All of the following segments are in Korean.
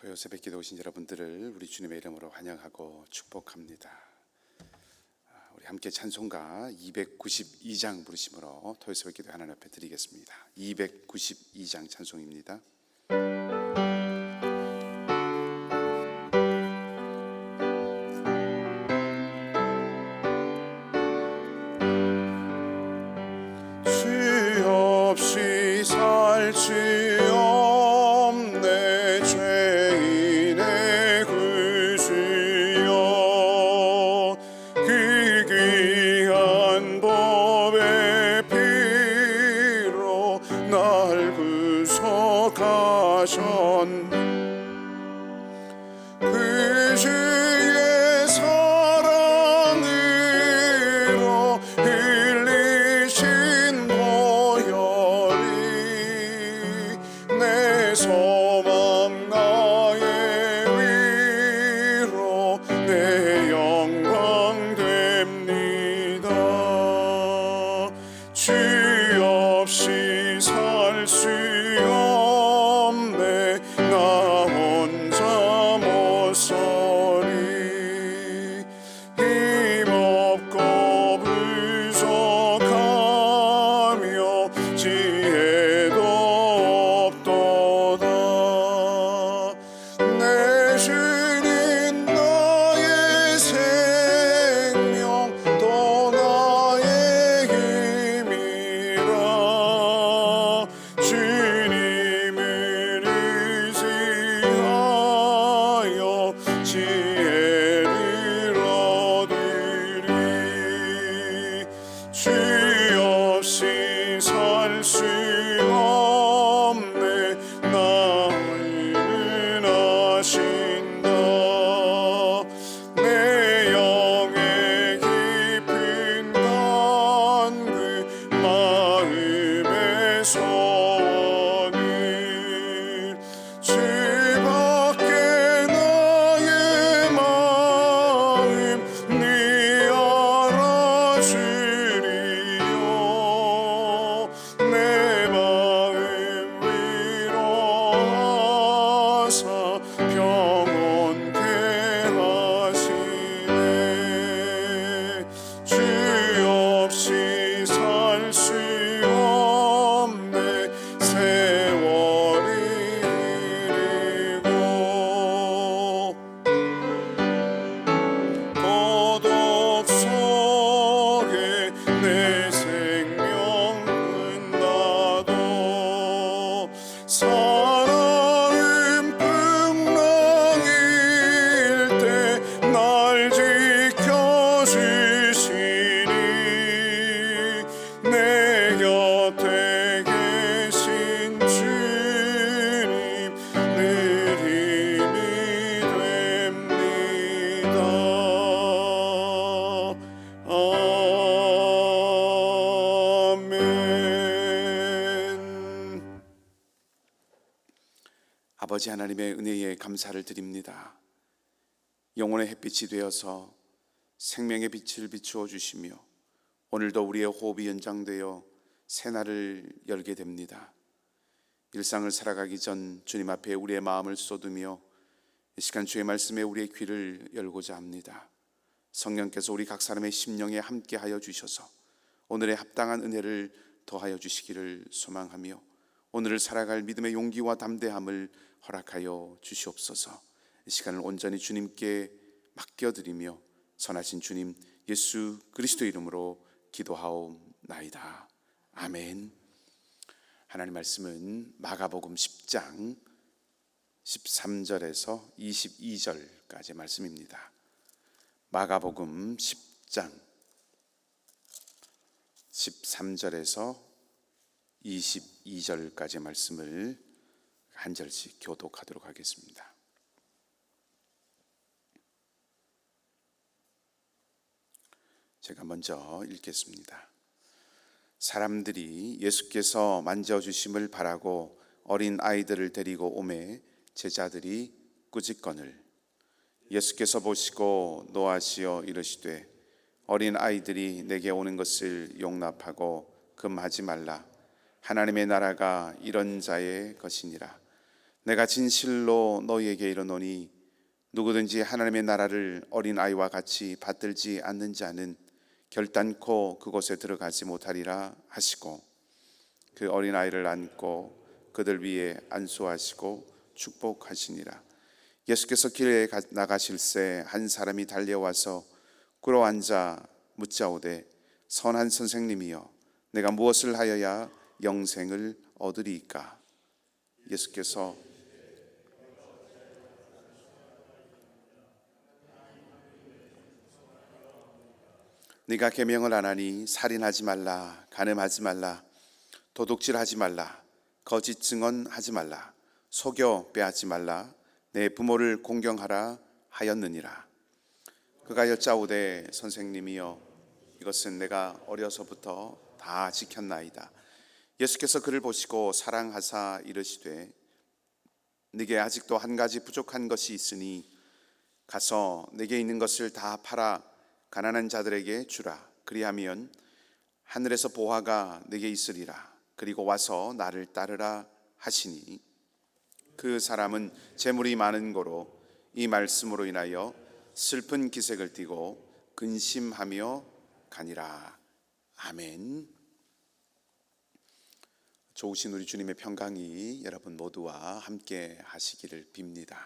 토요 새벽 기도 오신 여러분들을 우리 주님의 이름으로 환영하고 축복합니다. 아, 우리 함께 찬송가 292장 부르심으로 토요 새벽 기도 하나님 앞에 드리겠습니다. 292장 찬송입니다. 아버지 하나님의 은혜에 감사를 드립니다. 영혼의 햇빛이 되어서 생명의 빛을 비추어 주시며 오늘도 우리의 호흡이 연장되어 새날을 열게 됩니다. 일상을 살아가기 전 주님 앞에 우리의 마음을 쏟으며 이 시간 주의 말씀에 우리의 귀를 열고자 합니다. 성령께서 우리 각 사람의 심령에 함께하여 주셔서 오늘의 합당한 은혜를 더하여 주시기를 소망하며 오늘을 살아갈 믿음의 용기와 담대함을 허락하여 주시옵소서. 이 시간을 온전히 주님께 맡겨드리며 선하신 주님 예수 그리스도 이름으로 기도하옵나이다. 아멘. 하나님 말씀은 마가복음 10장 13절에서 22절까지 말씀입니다. 마가복음 10장 13절에서 22절까지 말씀을 한 절씩 교독하도록 하겠습니다. 제가 먼저 읽겠습니다. 사람들이 예수께서 만져주심을 바라고 어린 아이들을 데리고 오매 제자들이 꾸짖거늘 예수께서 보시고 노하시어 이르시되 어린 아이들이 내게 오는 것을 용납하고 금하지 말라 하나님의 나라가 이런 자의 것이니라 내가 진실로 너희에게 이르노니 누구든지 하나님의 나라를 어린 아이와 같이 받들지 않는 자는 결단코 그곳에 들어가지 못하리라 하시고 그 어린 아이를 안고 그들 위에 안수하시고 축복하시니라. 예수께서 길에 가- 나가실새 한 사람이 달려와서 꿇어 앉아 묻자오되 선한 선생님이여 내가 무엇을 하여야 영생을 얻으리이까 예수께서 네가 계명을 안 하니 살인하지 말라 간음하지 말라 도둑질하지 말라 거짓 증언하지 말라 속여 빼앗지 말라 내 부모를 공경하라 하였느니라. 그가 여짜오되 선생님이여 이것은 내가 어려서부터 다 지켰나이다. 예수께서 그를 보시고 사랑하사 이르시되 네게 아직도 한 가지 부족한 것이 있으니 가서 내게 있는 것을 다 팔아 가난한 자들에게 주라. 그리하면 하늘에서 보화가 내게 있으리라. 그리고 와서 나를 따르라 하시니. 그 사람은 재물이 많은 고로 이 말씀으로 인하여 슬픈 기색을 띠고 근심하며 가니라. 아멘. 좋으신 우리 주님의 평강이 여러분 모두와 함께 하시기를 빕니다.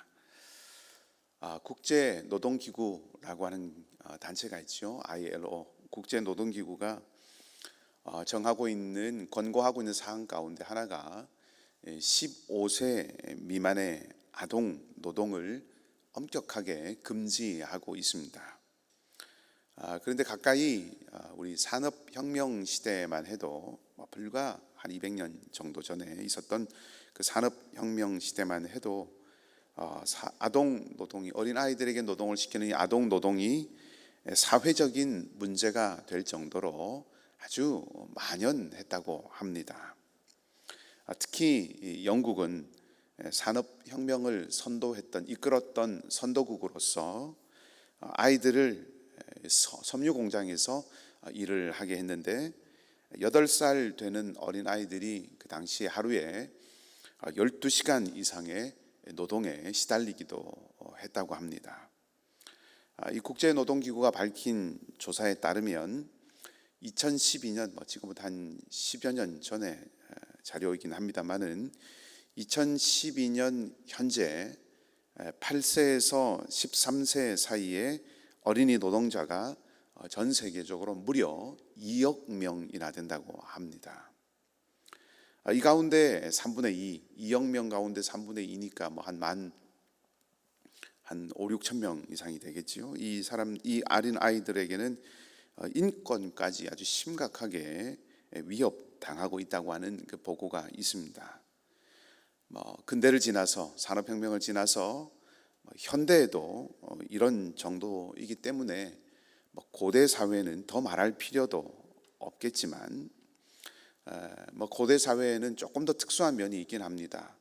아, 국제 노동기구라고 하는 아, 단체가 있죠. ILO 국제 노동 기구가 어, 정하고 있는 권고하고 있는 사항 가운데 하나가 예, 15세 미만의 아동 노동을 엄격하게 금지하고 있습니다. 아, 그런데 가까이 아, 우리 산업혁명 시대만 해도 뭐 불과 한 200년 정도 전에 있었던 그 산업혁명 시대만 해도 어, 사- 아동 노동이 어린 아이들에게 노동을 시키는 이 아동 노동이 사회적인 문제가 될 정도로 아주 만연했다고 합니다. 아, 특히 이 영국은 산업혁명을 선도했던 이끌었던 선도국으로서 어, 아이들을 서- 섬유 공장에서 어, 일을 하게 했는데 8살 되는 어린 아이들이 그 당시에 하루에 12시간 이상의 노동에 시달리기도 어, 했다고 합니다. 아, 이 국제 노동 기구가 밝힌 조사에 따르면 2012년 뭐 지금부터 한 10여 년 전에 에, 자료이긴 합니다만은 2012년 현재 8세에서 13세 사이의 어린이 노동자가 어, 전 세계적으로 무려 2억 명이나 된다고 합니다. 아, 이 가운데 3분의 2, 2억 명 가운데 3분의 2니까 뭐 한 만 한 5, 6천 명 이상이 되겠지요. 이 사람 이 어린 아이들에게는 어, 인권까지 아주 심각하게 위협 당하고 있다고 하는 그 보고가 있습니다. 뭐 근대를 지나서 산업혁명을 지나서 뭐 현대에도 어, 이런 정도이기 때문에 뭐 고대 사회는 더 말할 필요도 없겠지만 에, 뭐 고대 사회에는 조금 더 특수한 면이 있긴 합니다.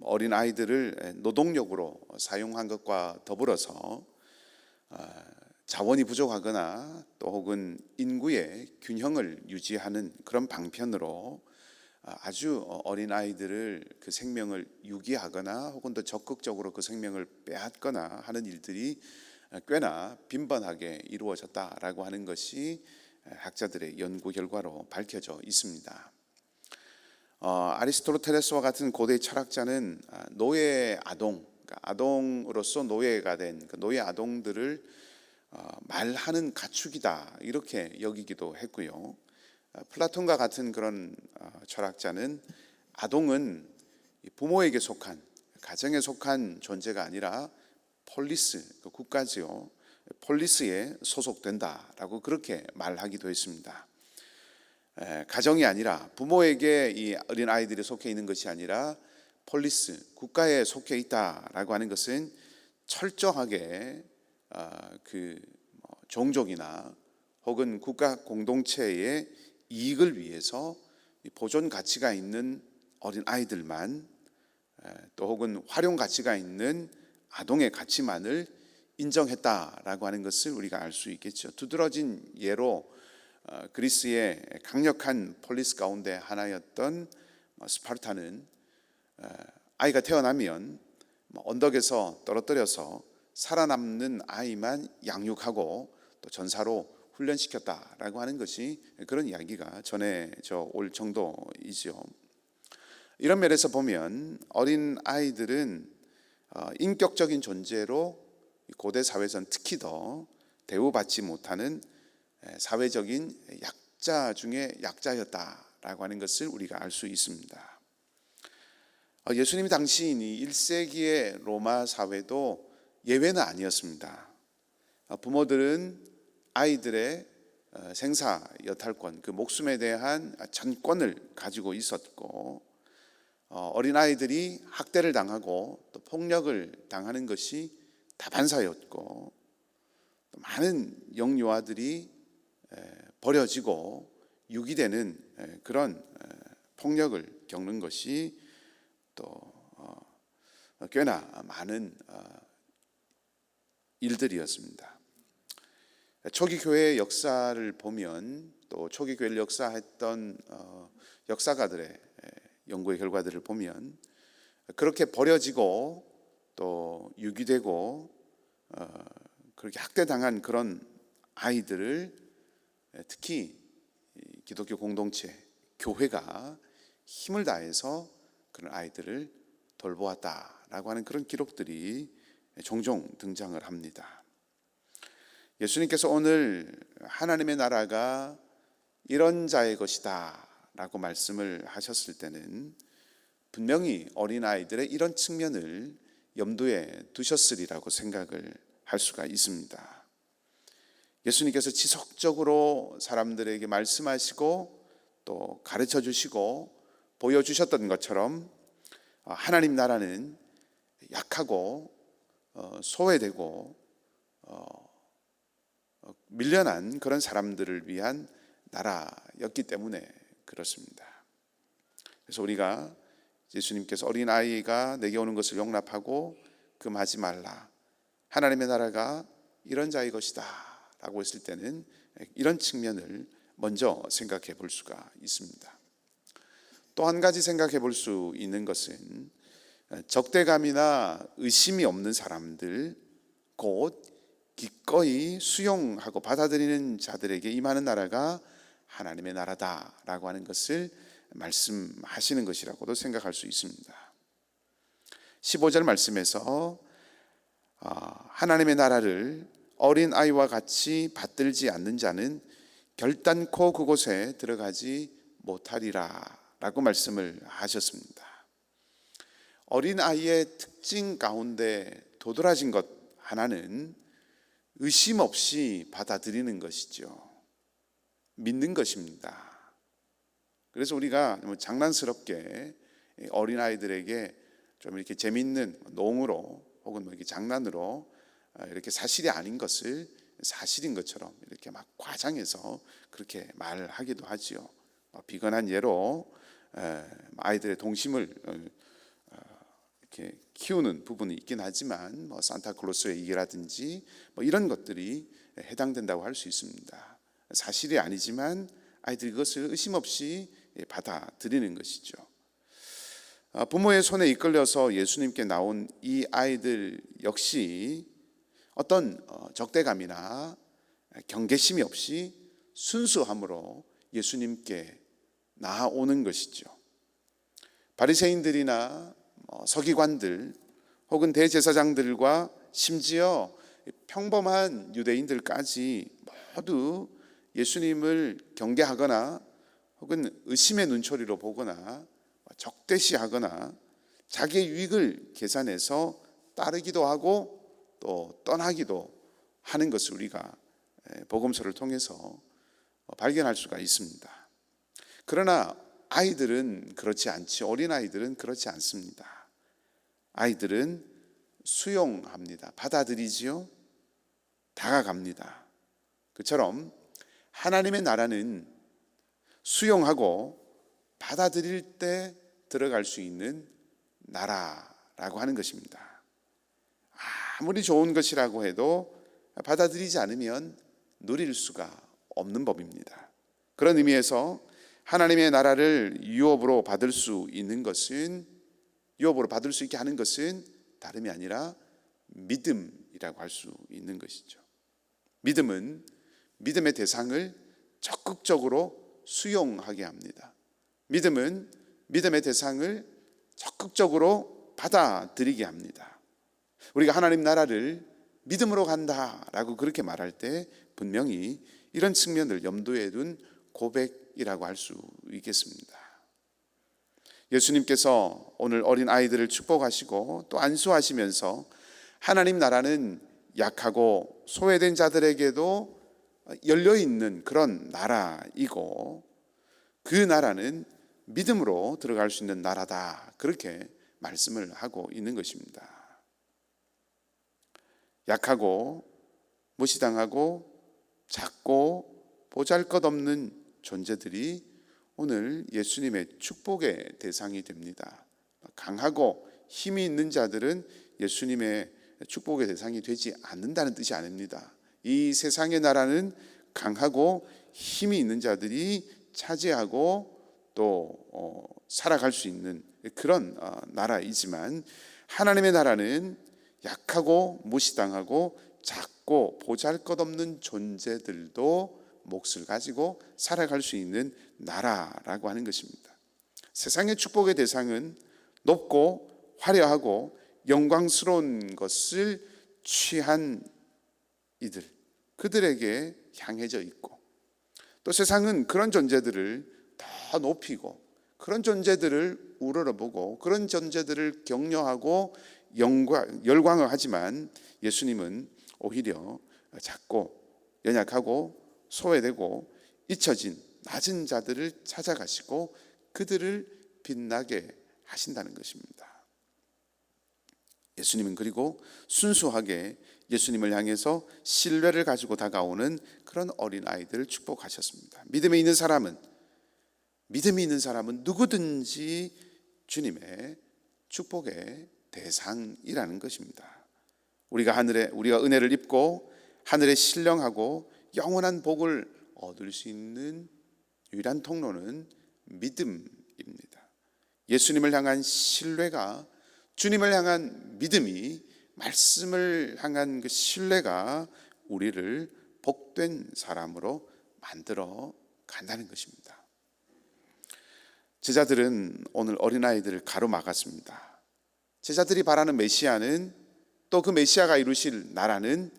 뭐 어린 아이들을 노동력으로 사용한 것과 더불어서 어, 자원이 부족하거나 또 혹은 인구의 균형을 유지하는 그런 방편으로 아, 아주 어린 아이들을 그 생명을 유기하거나 혹은 더 적극적으로 그 생명을 빼앗거나 하는 일들이 꽤나 빈번하게 이루어졌다라고 하는 것이 학자들의 연구 결과로 밝혀져 있습니다. 어, 아리스토텔레스와 같은 고대 철학자는 아, 노예 아동, 그러니까 아동으로서 노예가 된 그 노예 아동들을 어, 말하는 가축이다 이렇게 여기기도 했고요. 아, 플라톤과 같은 그런 어, 철학자는 아동은 이 부모에게 속한 가정에 속한 존재가 아니라 폴리스 그 국가지요. 폴리스에 소속된다라고 그렇게 말하기도 했습니다. 에, 가정이 아니라 부모에게 이 어린 아이들이 속해 있는 것이 아니라 폴리스 국가에 속해 있다라고 하는 것은 철저하게 아, 그 뭐, 종족이나 혹은 국가 공동체의 이익을 위해서 이 보존 가치가 있는 어린 아이들만 에, 또 혹은 활용 가치가 있는 아동의 가치만을 인정했다라고 하는 것을 우리가 알 수 있겠죠. 두드러진 예로 어, 그리스의 강력한 폴리스 가운데 하나였던 어, 스파르타는 어, 아이가 태어나면 뭐 언덕에서 떨어뜨려서 살아남는 아이만 양육하고 또 전사로 훈련시켰다라고 하는 것이 그런 이야기가 전해져 올 정도이죠. 이런 면에서 보면 어린 아이들은 어, 인격적인 존재로 고대 사회에서는 특히 더 대우받지 못하는 에, 사회적인 약자 중에 약자였다라고 하는 것을 우리가 알 수 있습니다. 어, 예수님 당시인이 1세기의 로마 사회도 예외는 아니었습니다. 어, 부모들은 아이들의 어, 생사 여탈권, 그 목숨에 대한 전권을 가지고 있었고 어, 어린 아이들이 학대를 당하고 또 폭력을 당하는 것이 다반사였고 또 많은 영유아들이 에, 버려지고 유기되는 에, 그런 에, 폭력을 겪는 것이 또 어, 꽤나 많은 어, 일들이었습니다. 초기 교회의 역사를 보면 또 초기 교회를 역사했던 어, 역사가들의 에, 연구의 결과들을 보면 그렇게 버려지고 또 유기되고 어, 그렇게 학대당한 그런 아이들을 에, 특히 이 기독교 공동체 교회가 힘을 다해서 그런 아이들을 돌보았다라고 하는 그런 기록들이 종종 등장을 합니다. 예수님께서 오늘 하나님의 나라가 이런 자의 것이다 라고 말씀을 하셨을 때는 분명히 어린 아이들의 이런 측면을 염두에 두셨으리라고 생각을 할 수가 있습니다. 예수님께서 지속적으로 사람들에게 말씀하시고 또 가르쳐 주시고 보여주셨던 것처럼 어, 하나님 나라는 약하고 어, 소외되고 어, 밀려난 그런 사람들을 위한 나라였기 때문에 그렇습니다. 그래서 우리가 예수님께서 어린 아이가 내게 오는 것을 용납하고 금하지 말라. 하나님의 나라가 이런 자의 것이다 라고 했을 때는 이런 측면을 먼저 생각해 볼 수가 있습니다. 또 한 가지 생각해 볼 수 있는 것은 적대감이나 의심이 없는 사람들 곧 기꺼이 수용하고 받아들이는 자들에게 임하는 나라가 하나님의 나라다라고 하는 것을 말씀하시는 것이라고도 생각할 수 있습니다. 15절 말씀에서 아, 하나님의 나라를 어린 아이와 같이 받들지 않는 자는 결단코 그곳에 들어가지 못하리라 라고 말씀을 하셨습니다. 어린 아이의 특징 가운데 도드라진 것 하나는 의심 없이 받아들이는 것이죠. 믿는 것입니다. 그래서 우리가 장난스럽게 어린 아이들에게 좀 이렇게 재밌는 농으로 혹은 뭐 이렇게 장난으로 이렇게 사실이 아닌 것을 사실인 것처럼 이렇게 막 과장해서 그렇게 말하기도 하지요. 어, 비건한 예로 아이들의 동심을 어, 이렇게 키우는 부분이 있긴 하지만 뭐 산타클로스의 이라든지 뭐 이런 것들이 해당된다고 할 수 있습니다. 사실이 아니지만 아이들이 그것을 의심 없이 받아들이는 것이죠. 아, 부모의 손에 이끌려서 예수님께 나온 이 아이들 역시 어떤 어, 적대감이나 경계심이 없이 순수함으로 예수님께 나아오는 것이죠. 바리새인들이나 뭐 서기관들 혹은 대제사장들과 심지어 평범한 유대인들까지 모두 예수님을 경계하거나 혹은 의심의 눈초리로 보거나 적대시하거나 자기의 유익을 계산해서 따르기도 하고 또 떠나기도 하는 것을 우리가 복음서를 통해서 발견할 수가 있습니다. 그러나 아이들은 그렇지 않지 어린 아이들은 그렇지 않습니다. 아이들은 수용합니다. 받아들이지요. 다가갑니다. 그처럼 하나님의 나라는 수용하고 받아들일 때 들어갈 수 있는 나라라고 하는 것입니다. 아무리 좋은 것이라고 해도 받아들이지 않으면 누릴 수가 없는 법입니다. 그런 의미에서 하나님의 나라를 유업으로 받을 수 있는 것은 유업으로 받을 수 있게 하는 것은 다름이 아니라 믿음이라고 할 수 있는 것이죠. 믿음은 믿음의 대상을 적극적으로 수용하게 합니다. 믿음은 믿음의 대상을 적극적으로 받아들이게 합니다. 우리가 하나님 나라를 믿음으로 간다라고 그렇게 말할 때 분명히 이런 측면을 염두에 둔 고백이라고 할 수 있겠습니다. 예수님께서 오늘 어린 아이들을 축복하시고 또 안수하시면서 하나님 나라는 약하고 소외된 자들에게도 열려 있는 그런 나라이고 그 나라는 믿음으로 들어갈 수 있는 나라다. 그렇게 말씀을 하고 있는 것입니다. 약하고 무시당하고 작고 보잘 것 없는 존재들이 오늘 예수님의 축복의 대상이 됩니다. 강하고 힘이 있는 자들은 예수님의 축복의 대상이 되지 않는다는 뜻이 아닙니다. 이 세상의 나라는 강하고 힘이 있는 자들이 차지하고 또 어, 살아갈 수 있는 그런 어, 나라이지만 하나님의 나라는 약하고 무시당하고 작고 보잘것없는 존재들도 몫을 가지고 살아갈 수 있는 나라라고 하는 것입니다. 세상의 축복의 대상은 높고 화려하고 영광스러운 것을 취한 이들, 그들에게 향해져 있고 또 세상은 그런 존재들을 더 높이고 그런 존재들을 우러러보고 그런 존재들을 격려하고 영광, 열광을 하지만 예수님은 오히려 작고 연약하고 소외되고 잊혀진 낮은 자들을 찾아가시고 그들을 빛나게 하신다는 것입니다. 예수님은 그리고 순수하게 예수님을 향해서 신뢰를 가지고 다가오는 그런 어린 아이들을 축복하셨습니다. 믿음에 있는 사람은 믿음이 있는 사람은 누구든지 주님의 축복의 대상이라는 것입니다. 우리가 하늘에 우리가 은혜를 입고 하늘에 신령하고 영원한 복을 얻을 수 있는 유일한 통로는 믿음입니다. 예수님을 향한 신뢰가 주님을 향한 믿음이 말씀을 향한 그 신뢰가 우리를 복된 사람으로 만들어 간다는 것입니다. 제자들은 오늘 어린아이들을 가로막았습니다. 제자들이 바라는 메시아는 또 그 메시아가 이루실 나라는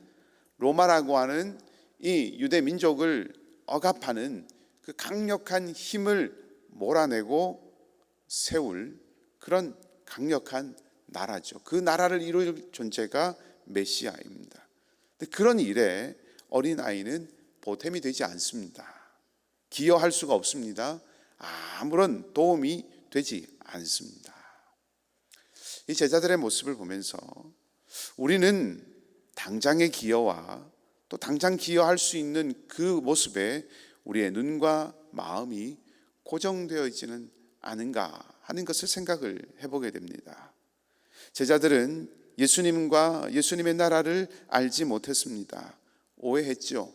로마라고 하는 이 유대 민족을 억압하는 그 강력한 힘을 몰아내고 세울 그런 강력한 나라죠. 그 나라를 이룰 존재가 메시아입니다. 그런 일에 어린 아이는 보탬이 되지 않습니다. 기여할 수가 없습니다. 아무런 도움이 되지 않습니다. 이 제자들의 모습을 보면서 우리는 당장의 기여와 또 당장 기여할 수 있는 그 모습에 우리의 눈과 마음이 고정되어 있지는 않은가 하는 것을 생각을 해보게 됩니다. 제자들은 예수님과 예수님의 나라를 알지 못했습니다. 오해했죠.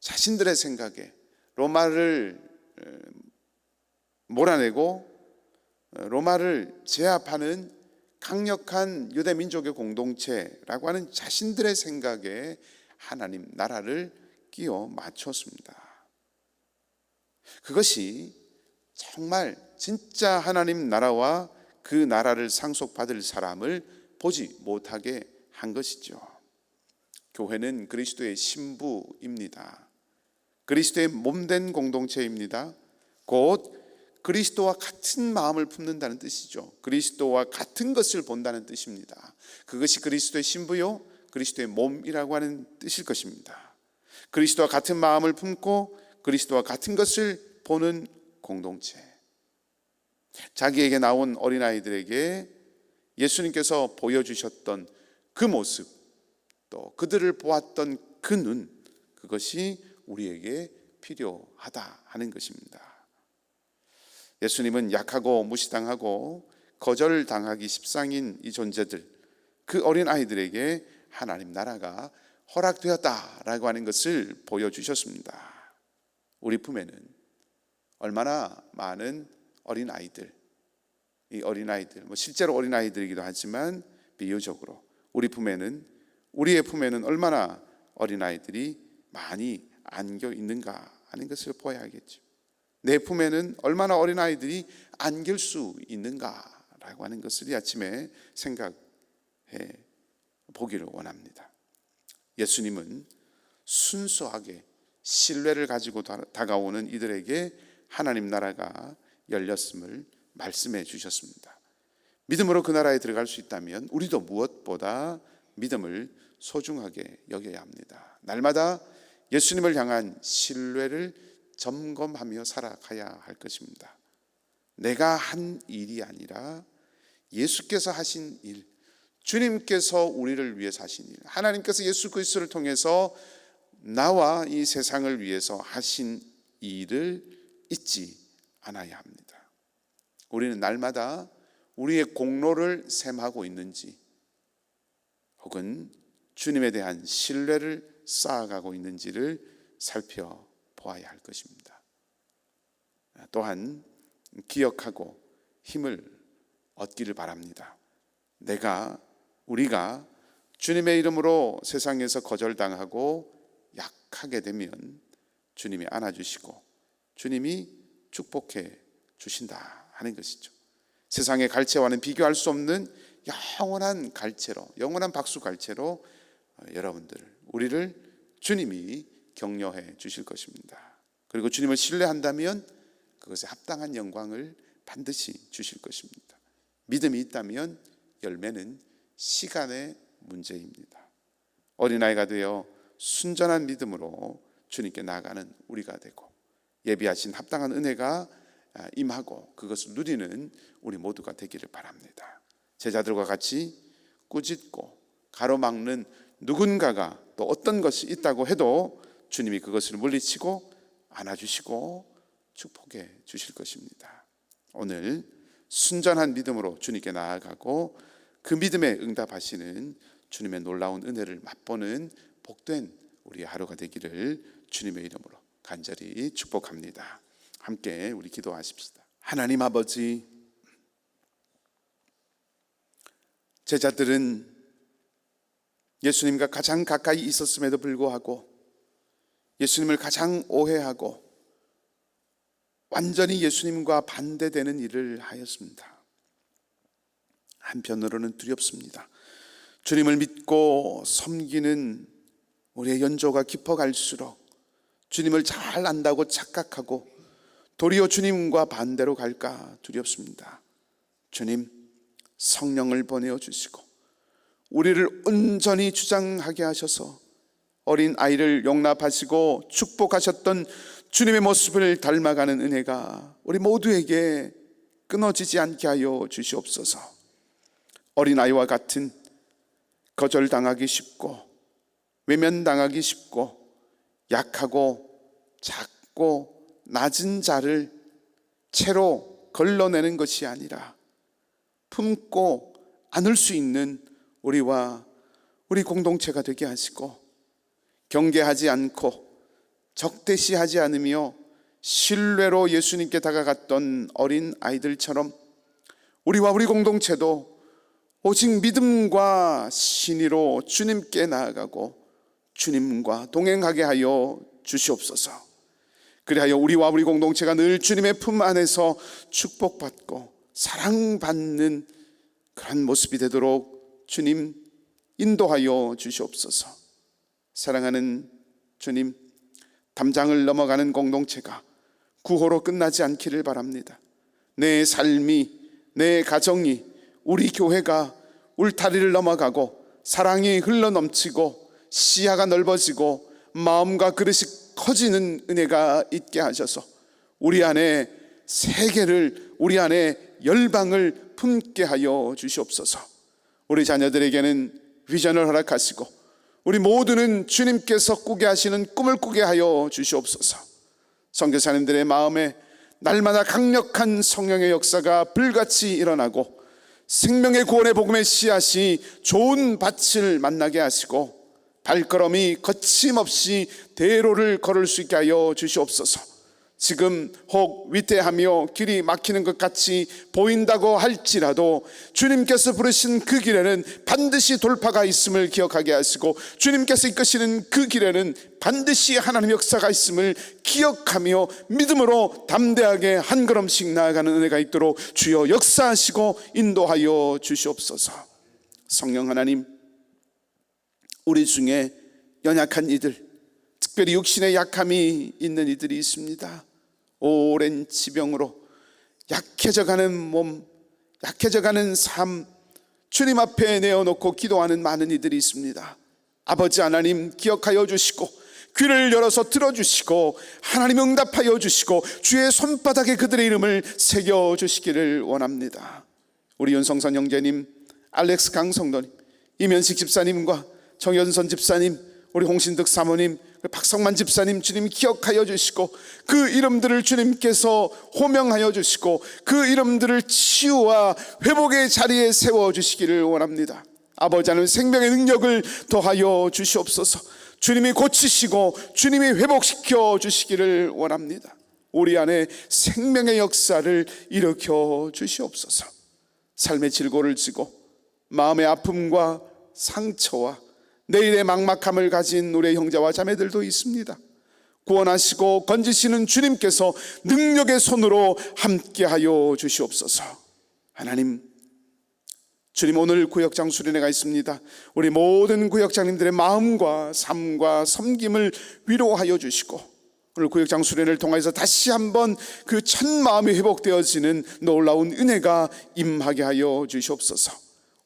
자신들의 생각에 로마를 몰아내고 로마를 제압하는 강력한 유대 민족의 공동체라고 하는 자신들의 생각에 하나님 나라를 끼워 맞췄습니다. 그것이 정말 진짜 하나님 나라와 그 나라를 상속받을 사람을 보지 못하게 한 것이죠. 교회는 그리스도의 신부입니다. 그리스도의 몸된 공동체입니다. 곧 그리스도와 같은 마음을 품는다는 뜻이죠. 그리스도와 같은 것을 본다는 뜻입니다. 그것이 그리스도의 신부요, 그리스도의 몸이라고 하는 뜻일 것입니다. 그리스도와 같은 마음을 품고 그리스도와 같은 것을 보는 공동체. 자기에게 나온 어린아이들에게 예수님께서 보여주셨던 그 모습, 또 그들을 보았던 그 눈, 그것이 우리에게 필요하다 하는 것입니다. 예수님은 약하고 무시당하고 거절당하기 십상인 이 존재들, 그 어린 아이들에게 하나님 나라가 허락되었다라고 하는 것을 보여주셨습니다. 우리 품에는 얼마나 많은 어린 아이들, 이 어린 아이들, 뭐 실제로 어린 아이들이기도 하지만 비유적으로 우리 품에는 우리의 품에는 얼마나 어린 아이들이 많이 안겨 있는가 하는 것을 보아야겠죠. 내 품에는 얼마나 어린 아이들이 안길 수 있는가라고 하는 것을 이 아침에 생각해 보기를 원합니다. 예수님은 순수하게 신뢰를 가지고 다- 다가오는 이들에게 하나님 나라가 열렸음을 말씀해 주셨습니다. 믿음으로 그 나라에 들어갈 수 있다면 우리도 무엇보다 믿음을 소중하게 여겨야 합니다. 날마다 예수님을 향한 신뢰를 점검하며 살아가야 할 것입니다. 내가 한 일이 아니라 예수께서 하신 일, 주님께서 우리를 위해서 하신 일, 하나님께서 예수 그리스도를 통해서 나와 이 세상을 위해서 하신 일을 잊지 않아야 합니다. 우리는 날마다 우리의 공로를 셈하고 있는지 혹은 주님에 대한 신뢰를 쌓아가고 있는지를 살펴 보아야 할 것입니다. 또한 기억하고 힘을 얻기를 바랍니다. 내가 우리가 주님의 이름으로 세상에서 거절당하고 약하게 되면 주님이 안아주시고 주님이 축복해 주신다 하는 것이죠. 세상의 갈채와는 비교할 수 없는 영원한 갈채로, 영원한 박수 갈채로 어, 여러분들을 우리를 주님이 격려해 주실 것입니다. 그리고 주님을 신뢰한다면 그것에 합당한 영광을 반드시 주실 것입니다. 믿음이 있다면 열매는 시간의 문제입니다. 어린아이가 되어 순전한 믿음으로 주님께 나아가는 우리가 되고 예비하신 합당한 은혜가 아, 임하고 그것을 누리는 우리 모두가 되기를 바랍니다. 제자들과 같이 꾸짖고 가로막는 누군가가 또 어떤 것이 있다고 해도 주님이 그것을 물리치고 안아주시고 축복해 주실 것입니다. 오늘 순전한 믿음으로 주님께 나아가고 그 믿음에 응답하시는 주님의 놀라운 은혜를 맛보는 복된 우리 하루가 되기를 주님의 이름으로 간절히 축복합니다. 함께 우리 기도하십시다. 하나님 아버지, 제자들은 예수님과 가장 가까이 있었음에도 불구하고 예수님을 가장 오해하고 완전히 예수님과 반대되는 일을 하였습니다. 한편으로는 두렵습니다. 주님을 믿고 섬기는 우리의 연조가 깊어갈수록 주님을 잘 안다고 착각하고 도리어 주님과 반대로 갈까 두렵습니다. 주님, 성령을 보내어 주시고 우리를 온전히 주장하게 하셔서 어린 아이를 용납하시고 축복하셨던 주님의 모습을 닮아가는 은혜가 우리 모두에게 끊어지지 않게 하여 주시옵소서. 어린 아이와 같은 거절당하기 쉽고 외면당하기 쉽고 약하고 작고 낮은 자를 채로 걸러내는 것이 아니라 품고 안을 수 있는 우리와 우리 공동체가 되게 하시고 경계하지 않고 적대시하지 않으며 신뢰로 예수님께 다가갔던 어린 아이들처럼 우리와 우리 공동체도 오직 믿음과 신의로 주님께 나아가고 주님과 동행하게 하여 주시옵소서. 그리하여 우리와 우리 공동체가 늘 주님의 품 안에서 축복받고 사랑받는 그런 모습이 되도록 주님 인도하여 주시옵소서. 사랑하는 주님, 담장을 넘어가는 공동체가 구호로 끝나지 않기를 바랍니다. 내 삶이, 내 가정이, 우리 교회가 울타리를 넘어가고 사랑이 흘러 넘치고 시야가 넓어지고 마음과 그릇이 커지는 은혜가 있게 하셔서 우리 안에 세계를 우리 안에 열방을 품게 하여 주시옵소서. 우리 자녀들에게는 비전을 허락하시고 우리 모두는 주님께서 꾸게 하시는 꿈을 꾸게 하여 주시옵소서. 선교사님들의 마음에 날마다 강력한 성령의 역사가 불같이 일어나고 생명의 구원의 복음의 씨앗이 좋은 밭을 만나게 하시고 발걸음이 거침없이 대로를 걸을 수 있게 하여 주시옵소서. 지금 혹 위태하며 길이 막히는 것 같이 보인다고 할지라도 주님께서 부르신 그 길에는 반드시 돌파가 있음을 기억하게 하시고 주님께서 이끄시는 그 길에는 반드시 하나님 역사가 있음을 기억하며 믿음으로 담대하게 한 걸음씩 나아가는 은혜가 있도록 주여 역사하시고 인도하여 주시옵소서. 성령 하나님, 우리 중에 연약한 이들, 특별히 육신의 약함이 있는 이들이 있습니다. 오랜 지병으로 약해져가는 몸, 약해져가는 삶, 주님 앞에 내어놓고 기도하는 많은 이들이 있습니다. 아버지 하나님 기억하여 주시고 귀를 열어서 들어주시고 하나님 응답하여 주시고 주의 손바닥에 그들의 이름을 새겨 주시기를 원합니다. 우리 윤성선 형제님, 알렉스 강성도님, 이면식 집사님과 정연선 집사님, 우리 홍신득 사모님, 박성만 집사님 주님 기억하여 주시고 그 이름들을 주님께서 호명하여 주시고 그 이름들을 치유와 회복의 자리에 세워 주시기를 원합니다. 아버지 하나님 생명의 능력을 더하여 주시옵소서. 주님이 고치시고 주님이 회복시켜 주시기를 원합니다. 우리 안에 생명의 역사를 일으켜 주시옵소서. 삶의 질고를 지고 마음의 아픔과 상처와 내일의 막막함을 가진 우리 형제와 자매들도 있습니다. 구원하시고 건지시는 주님께서 능력의 손으로 함께하여 주시옵소서. 하나님, 주님 오늘 구역장 수련회가 있습니다. 우리 모든 구역장님들의 마음과 삶과 섬김을 위로하여 주시고 오늘 구역장 수련을 통해서 다시 한번 그 첫 마음이 회복되어지는 놀라운 은혜가 임하게 하여 주시옵소서.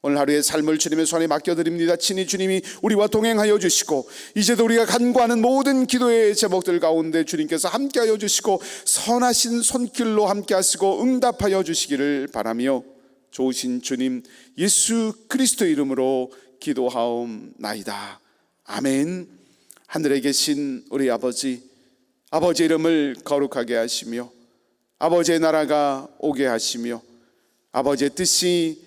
오늘 하루의 삶을 주님의 손에 맡겨드립니다. 친히 주님이 우리와 동행하여 주시고 이제도 우리가 간구하는 모든 기도의 제목들 가운데 주님께서 함께하여 주시고 선하신 손길로 함께하시고 응답하여 주시기를 바라며 좋으신 주님 예수 그리스도 이름으로 기도하옵나이다. 아멘. 하늘에 계신 우리 아버지 아버지 이름을 거룩하게 하시며 아버지의 나라가 오게 하시며 아버지의 뜻이